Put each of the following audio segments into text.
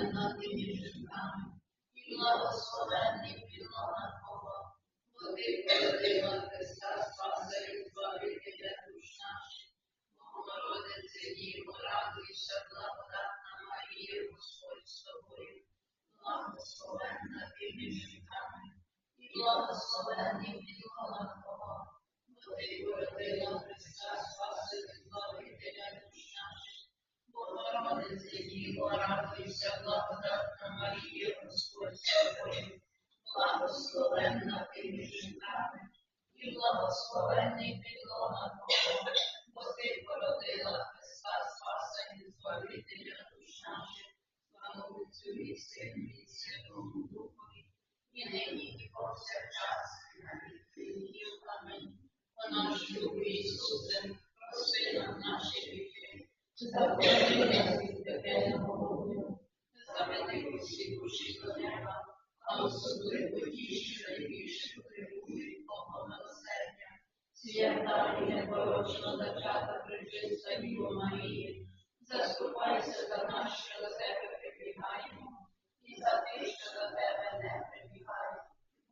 благословенна ти між жінками, і благословенний пліона Твого, бо ти породила Христа Спаса і Збавителя душ наших. Богородице Діво, радуйся, благодатна Марія, Господь з тобою, благословенна ти між жінками, і благословенний пліона Твого, бо ти породила Христа Спаса і Збавителя душ наших. Богородице Радуйся, благодатна Марія, Господь благословенна ти між жінками, і благословенний підлога Твого, бо ти породила Христа Спаса і Збавителя душ наших, слава Отцю і Сину і Святому Духові, і нині і повсякчас, і на віки віків. Амінь. О наш любий Ісусе, проси нам наші віки, Заповідай нас особливо ті, що найбільше потребують Твого милосердя. Свята і непорочна зачата причиста Діво Марії, заступайся за нас, що до тебе прибігаємо, і за тих, що до тебе не прибігають.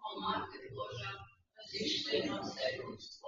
О Мати Божа, зійшли на все людство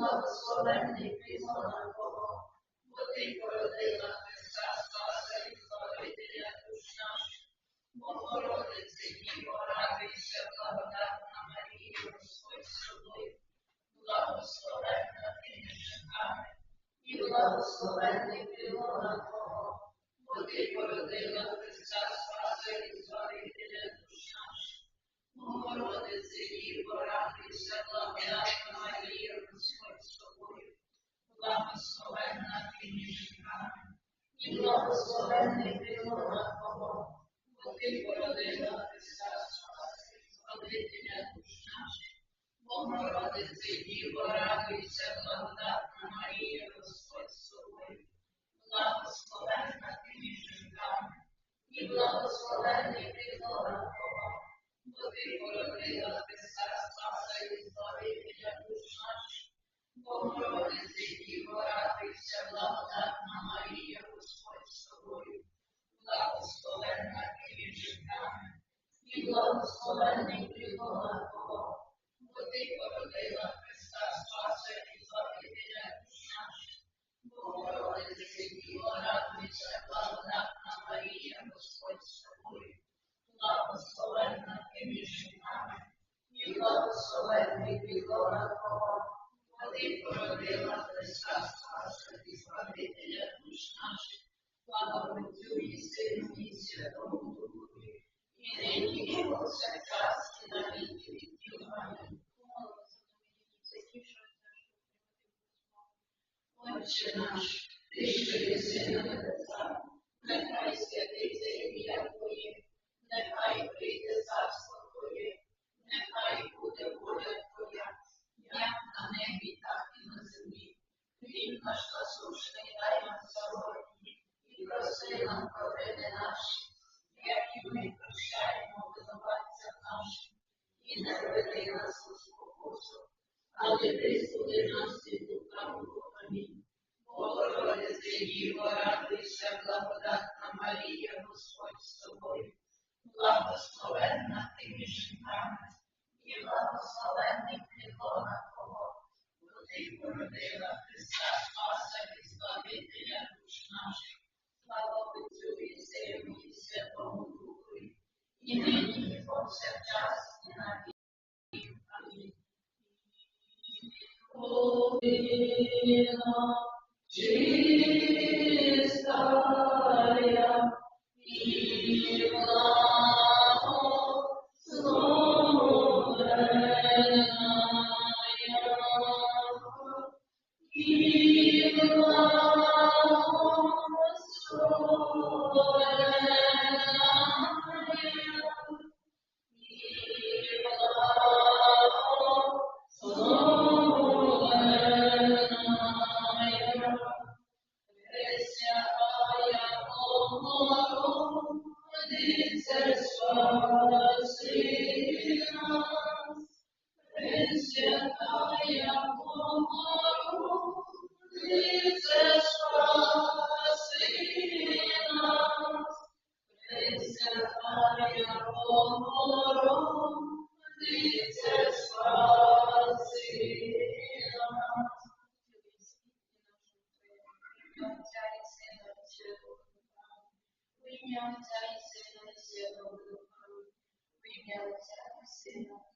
Благословенний підлога Твого, бо ти породила Христа Спаса і Збавителя душ наших. Богородице Діво, радуйся, благодатна Марія, Господь з тобою, благословенна ти між жінками, і благословенний підлога Твого, бо ти породила і благословенний підлога Твого, бо ти породила Христа Спаса і душ наших. Богородице Діво, радуйся, благодатна Марія, Господь з тобою, благословенна ти між жінками, і благословенний підлога Твого, бо ти породила Христа Спаса і Збавителя душ наших. Богородице Діво, радуйся, благодатна Марія, Господь з тобою, благословенна ти між жінками, і благословенний підлога Твого, бо ти породила Христа Спаса і Збавителя наших. Богородице Діво, радуйся, благодатна Марія, Господь з тобою, благословенна ти між жінками, і благословенний підлога Твого, бо ти породила Христа Спаса і Збавителя душ наших. Слава Отцю і Святому Духові, і нині і повсякчас, і на віки віків. Амінь. Отче наш, ти що єси на небесах, нехай святиться Хліб наш насущний дай нам сьогодні, і проси нам провини наші, як і ми прощаємо винуватцям нашим, і не введи нас у спокусу, але визволи нас від лукавого. Амінь. Богородице Діво, радуйся, благодатна Марія, Господь з тобою, благословенна ти між жінками, і благословенний плідлона Твого, бо ти породила і Reunião de Sara e Sena, Luciana, Bruno, Reunião de Sara e Sena.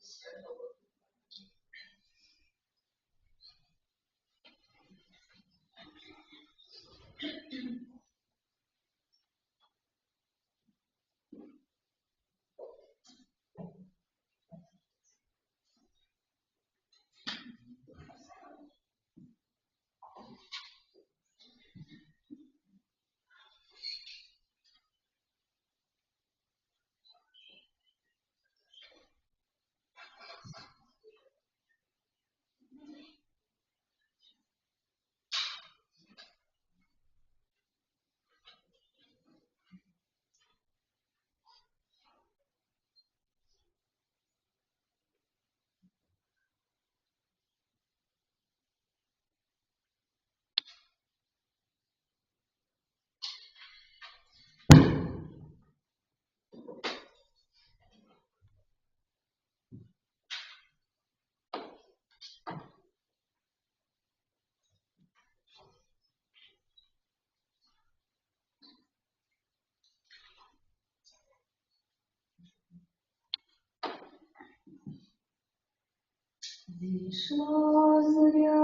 Schloss der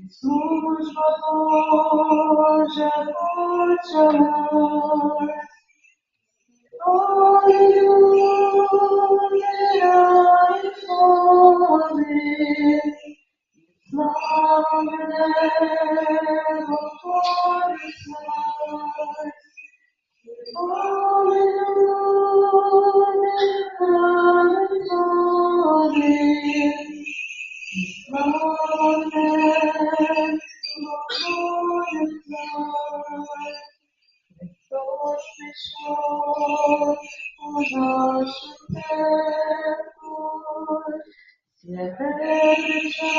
Iisus mător ce face mari, Aleluia, Iisuse, Doamne, mător ce salvation.